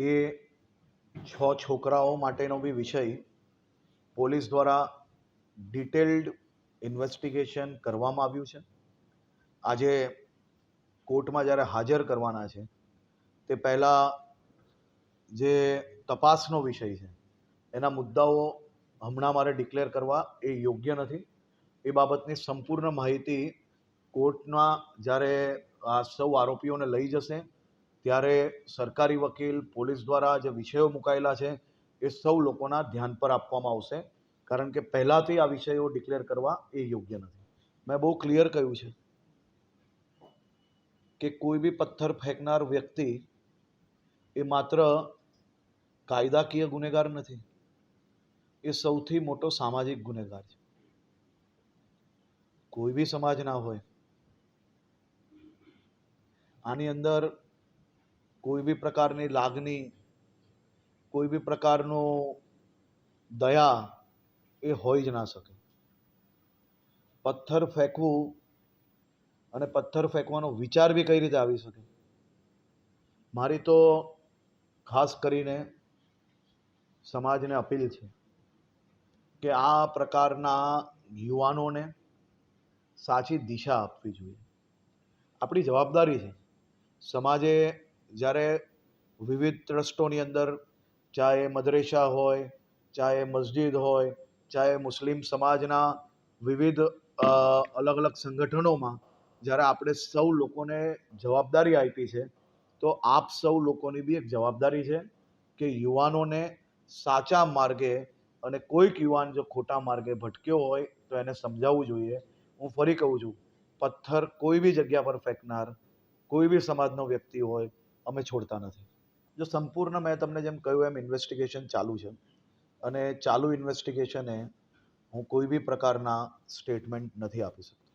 એ છ છોકરાઓ માટેનો બી વિષય પોલીસ દ્વારા ડિટેલ્ડ ઇન્વેસ્ટિગેશન કરવામાં આવ્યું છે. આજે કોર્ટમાં જ્યારે હાજર કરવાના છે, તે પહેલાં જે તપાસનો વિષય છે, એના મુદ્દાઓ હમણાં મારે ડિક્લેર કરવા એ યોગ્ય નથી. એ બાબતની સંપૂર્ણ માહિતી કોર્ટના જ્યારે આ સૌ આરોપીઓને લઈ જશે ત્યારે સરકારી વકીલ, પોલીસ દ્વારા જે વિષયો મુકાયેલા છે, એ સૌ લોકોના ધ્યાન પર આપવામાં આવશે. કારણ કે પહેલાંથી આ વિષયો ડિક્લેર કરવા એ યોગ્ય નથી. મેં બહુ ક્લિયર કહ્યું છે કે કોઈ બી પથ્થર ફેંકનાર વ્યક્તિ એ માત્ર કાયદાકીય ગુનેગાર નથી, એ સૌથી મોટો સામાજિક ગુનેગાર છે. કોઈ બી સમાજના હોય, આની અંદર કોઈ બી પ્રકારની લાગણી, કોઈ બી પ્રકારનો દયા એ હોઈ જ ના શકે. પથ્થર ફેંકવું અને પથ્થર ફેંકવાનો વિચાર બી કઈ રીતે આવી શકે? મારી તો ખાસ કરીને સમાજને અપીલ છે કે આ પ્રકારના યુવાનોને સાચી દિશા આપવી જોઈએ. આપણી જવાબદારી છે. સમાજે જ્યારે વિવિધ ટ્રસ્ટોની અંદર ચાહે મદરેસા હોય, ચાહે મસ્જિદ હોય, ચાહે મુસ્લિમ સમાજના વિવિધ અલગ અલગ સંગઠનોમાં જ્યારે આપણે સૌ લોકોને જવાબદારી આપી છે, તો આપ સૌ લોકોની બી એક જવાબદારી છે કે યુવાનોને સાચા માર્ગે અને કોઈક યુવાન જો ખોટા માર્ગે ભટક્યો હોય, તો એને સમજાવવું જોઈએ. હું ફરી કહું છું, પથ્થર કોઈ બી જગ્યા પર ફેંકનાર, કોઈ બી સમાજનો વ્યક્તિ હોય અમે છોડતા નથી. જો સંપૂર્ણ મેં તમને જેમ કહ્યું એમ ઇન્વેસ્ટિગેશન ચાલુ છે. અને ચાલુ ઇન્વેસ્ટિગેશને હું કોઈ બી પ્રકારના સ્ટેટમેન્ટ નથી આપી શકતો.